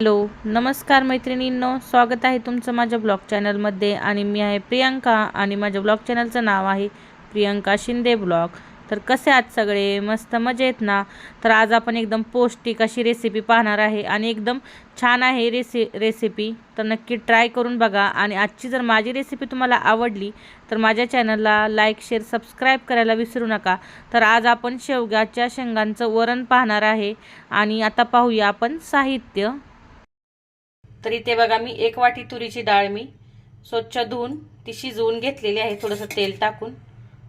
Hello नमस्कार मैत्रिणींनो स्वागत आहे तुमचं माझ्या ब्लॉग चॅनलमध्ये आणि मी आहे प्रियंका आणि माझ्या ब्लॉग चॅनलचं नाव आहे प्रियंका शिंदे ब्लॉग. तर कसे आहात सगळे? मस्त मजेत ना? तर आज आपण एकदम पौष्टिक अशी रेसिपी पाहणार आहे आणि एकदम छान आहे रेसि रेसिपी तर नक्की ट्राय करून बघा आणि आजची जर माझी रेसिपी तुम्हाला आवडली तर माझ्या चॅनलला लाईक शेअर सबस्क्राईब करायला विसरू नका. तर आज आपण शेवग्याच्या शेंगांचं वरण पाहणार आहे आणि आता पाहूया आपण साहित्य. तर इथे बघा मी एक वाटी तुरीची डाळ मी स्वच्छ धुवून ती शिजवून घेतलेली आहे थोडंसं तेल टाकून.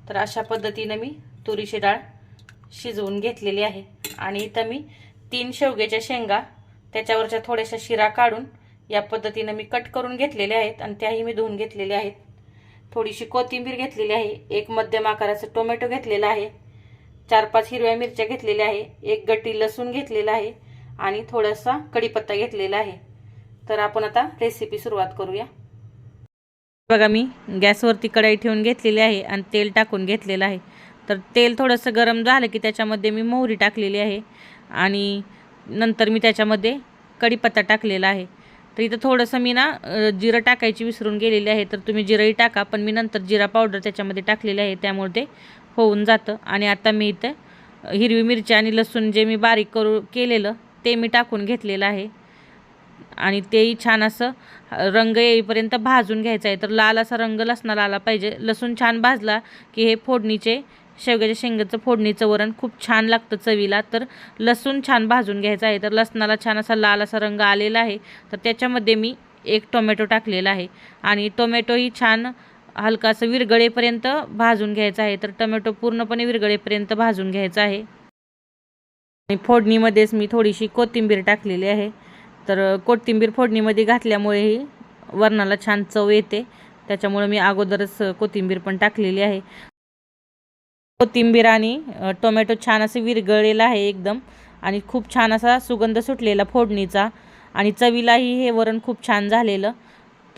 तर अशा पद्धतीनं मी तुरीची डाळ शिजवून घेतलेली आहे. आणि इथं मी तीन शेवग्याच्या शेंगा त्याच्यावरच्या थोड्याशा शिरा काढून या पद्धतीनं मी कट करून घेतलेल्या आहेत आणि त्याही मी धुवून घेतलेल्या आहेत. थोडीशी कोथिंबीर घेतलेली आहे एक मध्यम आकाराचं टोमॅटो घेतलेला आहे चार पाच हिरव्या मिरच्या घेतलेल्या आहे एक गटी लसूण घेतलेला आहे आणि थोडासा कढीपत्ता घेतलेला आहे. तर आपण आता रेसिपी सुरुवात करूया. बघा मी गॅसवरती कढाई ठेवून घेतलेली आहे आणि तेल टाकून घेतलेलं आहे. तर तेल थोडंसं गरम झालं की त्याच्यामध्ये मी मोहरी टाकलेली आहे आणि नंतर मी त्याच्यामध्ये कढीपत्ता टाकलेला आहे. तर इथं थोडंसं मी ना जिरं टाकायची विसरून गेलेली आहे. तर तुम्ही जिरंही टाका पण मी नंतर जिरा पावडर त्याच्यामध्ये टाकलेली आहे. त्यामुळे ते होऊन जातं. आणि आता मी इथं हिरवी मिरची आणि लसूण जे मी बारीक करू केलेलं ते मी टाकून घेतलेलं आहे. आणि तेही छान असं रंग येईपर्यंत भाजून घ्यायचं आहे. तर लाल असा रंग लसणाला आला पाहिजे. लसूण छान भाजला की हे फोडणीचे शेवग्याच्या शेंगाचं फोडणीचं वरण खूप छान लागतं चवीला. तर लसूण छान भाजून घ्यायचं आहे. तर लसणाला छान असा लाल असा रंग आलेला आहे. तर त्याच्यामध्ये मी एक टोमॅटो टाकलेला आहे. आणि टोमॅटोही छान हलका असं विरगळेपर्यंत भाजून घ्यायचं आहे. तर टोमॅटो पूर्णपणे विरगळेपर्यंत भाजून घ्यायचा आहे. आणि फोडणीमध्येच मी थोडीशी कोथिंबीर टाकलेली आहे. तर कोथिंबीर फोडणीमध्ये घातल्यामुळेही वरणाला छान चव येते. त्याच्यामुळे मी अगोदरच कोथिंबीर पण टाकलेली आहे. कोथिंबीर आणि टोमॅटो छान असं विरगळलेलं आहे एकदम. आणि खूप छान असा सुगंध सुटलेला फोडणीचा. आणि चवीलाही हे वरण खूप छान झालेलं.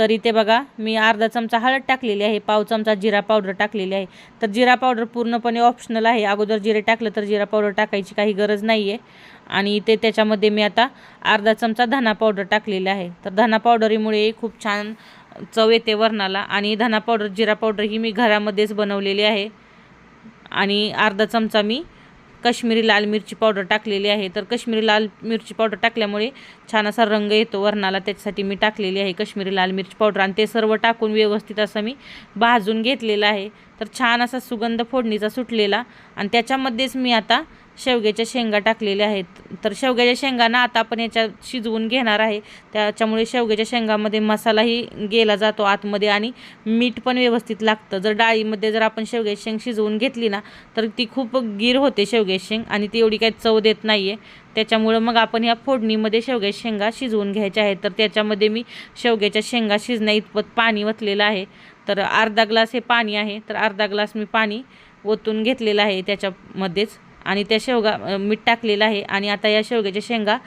तर इथे बघा मी अर्धा चमचा हळद टाकलेली आहे पाव चमचा जिरा पावडर टाकलेली आहे. तर जिरा पावडर पूर्णपणे ऑप्शनल आहे. अगोदर जिरे टाकलं तर जिरा पावडर टाकायची काही गरज नाही आहे आणि ते त्याच्यामध्ये मी आता अर्धा चमचा धना पावडर टाकलेला आहे. तर धना पावडरीमुळे खूप छान चव येते वरणाला. आणि धना पावडर जिरा पावडर ही मी घरामध्येच बनवलेली आहे. आणि अर्धा चमचा मी काश्मीरी लाल मिरची पावडर टाकलेली आहे. तर काश्मीरी लाल मिरची पावडर टाकल्यामुळे छान असा रंग येतो वरणाला. त्याच्यासाठी मी टाकलेली आहे काश्मीरी लाल मिरची पावडर आणि ते सर्व टाकून व्यवस्थित असं मी भाजून घेतलेलं आहे. तर छान असा सुगंध फोडणीचा सुटलेला. आणि त्याच्यामध्येच मी आता शेवग्याच्या शेंगा टाकलेल्या आहेत. तर शेवग्याच्या शेंगांना आता आपण याच्यात शिजवून घेणार आहे. त्याच्यामुळे शेवग्याच्या शेंगामध्ये मसालाही गेला जातो आतमध्ये आणि मीठ पण व्यवस्थित लागतं. जर डाळीमध्ये जर आपण शेवग्याची शेंग शिजवून घेतली ना तर ती खूप गिर होते शेवग्याची शेंग आणि ती एवढी काही चव देत नाही आहे त्याच्यामुळं मग आपण ह्या फोडणीमध्ये शेवग्याच्या शेंगा शिजवून घ्यायच्या आहेत. तर त्याच्यामध्ये मी शेवग्याच्या शेंगा शिजण्या इतपत पाणी वतलेलं आहे. तर अर्धा ग्लास हे पाणी आहे. तर अर्धा ग्लास मी पाणी ओतून घेतलेलं आहे त्याच्यामध्येच. आणि त्या शेवगा मीठ टाकलेलं आहे. आणि आता या शेवग्याच्या शेंगा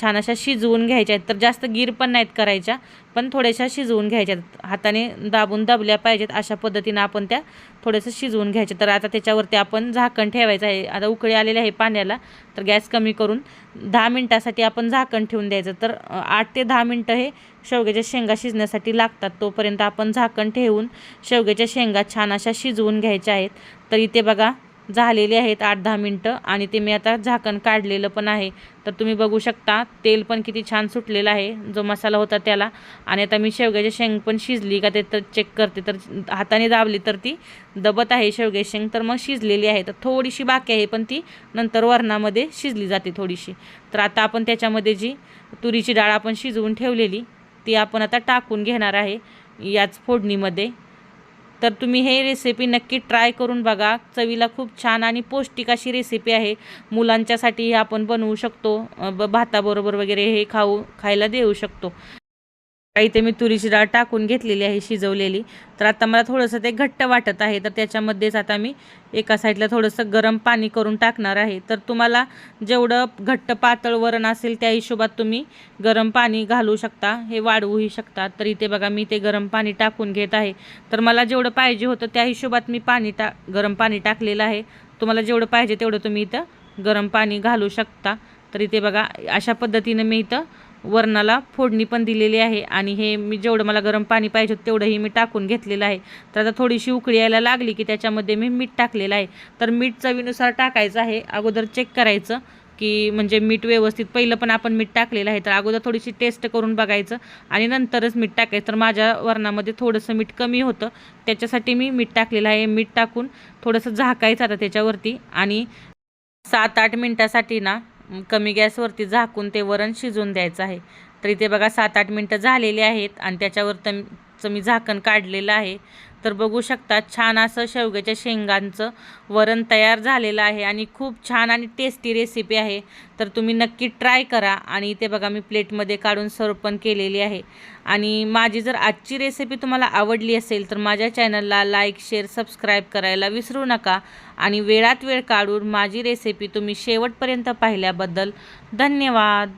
छान अशा शिजवून घ्यायच्या आहेत. तर जास्त गीर पण नाहीत करायच्या पण थोड्याशा शिजवून घ्यायच्या आहेत. हाताने दाबून दाबल्या पाहिजेत अशा पद्धतीनं आपण त्या थोडंसं शिजवून घ्यायच्या. तर आता त्याच्यावरती आपण झाकण ठेवायचं आहे. आता उकळी आलेले आहे पाण्याला तर गॅस कमी करून दहा मिनटासाठी आपण झाकण ठेवून द्यायचं. तर आठ ते दहा मिनटं हे शेवग्याच्या शेंगा शिजण्यासाठी लागतात. तोपर्यंत आपण झाकण ठेवून शेवग्याच्या शेंगा छान अशा शिजवून घ्यायच्या आहेत. तर इथे बघा झालेली आहेत आठ दहा मिनटं आणि ते मी आता झाकण काढलेलं पण आहे. तर तुम्ही बघू शकता तेल पण किती छान सुटलेलं आहे जो मसाला होता त्याला. आणि आता मी शेवग्याची शेंग पण शिजली का ते तर चेक करते. तर हाताने दाबली तर ती दबत आहे शेवग्याची शेंग तर मग शिजलेली आहे. तर थोडीशी बाकी आहे पण ती नंतर वरणामध्ये शिजली जाते थोडीशी. तर आता आपण त्याच्यामध्ये जी तुरीची डाळ आपण शिजवून ठेवलेली ती आपण आता टाकून घेणार आहे याच फोडणीमध्ये. तर तुम्ही हे रेसिपी नक्की ट्राय करून बघा. चवीला खूप छान आणि पौष्टिक अशी रेसिपी आहे. मुलांच्यासाठी हे आपण बनवू शकतो. ब भाताबरोबर वगैरे हे खाऊ खायला देऊ शकतो. इथे मी तुरीची डाळ टाकून घेतलेली आहे शिजवलेली. तर आता मला थोडंसं ते घट्ट वाटत आहे तर त्याच्यामध्येच आता मी एका साईडला थोडंसं गरम पाणी करून टाकणार आहे. तर तुम्हाला जेवढं घट्ट पातळ वरण असेल त्या हिशोबात तुम्ही गरम पाणी घालू शकता हे वाढवूही शकता. तर इथे बघा मी ते गरम पाणी टाकून घेत आहे. तर मला जेवढं पाहिजे होतं त्या हिशोबात मी पाणी टा गरम पाणी टाकलेलं आहे. तुम्हाला जेवढं पाहिजे तेवढं तुम्ही इथं गरम पाणी घालू शकता. तर इथे बघा अशा पद्धतीनं मी इथं वरणाला फोडणी पण दिलेली आहे आणि हे मी जेवढं मला गरम पाणी पाहिजे होतं तेवढंही मी टाकून घेतलेलं आहे. तर आता थोडीशी उकळी यायला लागली की त्याच्यामध्ये मी मीठ टाकलेलं आहे. तर मीठ चवीनुसार टाकायचं आहे. अगोदर चेक करायचं की म्हणजे मीठ व्यवस्थित पहिलं पण आपण मीठ टाकलेलं आहे. तर अगोदर थोडीशी टेस्ट करून बघायचं आणि नंतरच मीठ टाकायचं. तर माझ्या वरणामध्ये थोडंसं मीठ कमी होतं. त्याच्यासाठी मी मीठ टाकलेलं आहे. मीठ टाकून थोडंसं झाकायचं आता त्याच्यावरती आणि सात आठ मिनटासाठी ना कमी गॅसवरती झाकून ते वरण शिजवून द्यायचं आहे. तर इथे बघा सात आठ मिनटं झालेली आहेत आणि त्याच्यावर तम मी झाकण काढलेलं आहे. तर बघू शकता छान असं शेवग्याच्या शेंगांचं वरण तयार झालेलं आहे आणि खूप छान आणि टेस्टी रेसिपी आहे. तर तुम्ही नक्की ट्राय करा आणि इथे बघा मी प्लेटमध्ये काढून सर्व पण केलेली आहे. आणि माझी जर आजची रेसिपी तुम्हाला आवडली असेल तर माझ्या चॅनलला लाईक शेअर सबस्क्राईब करायला विसरू नका. आणि वेळात वेळ काढून माझी रेसिपी तुम्ही शेवटपर्यंत पाहिल्याबद्दल धन्यवाद.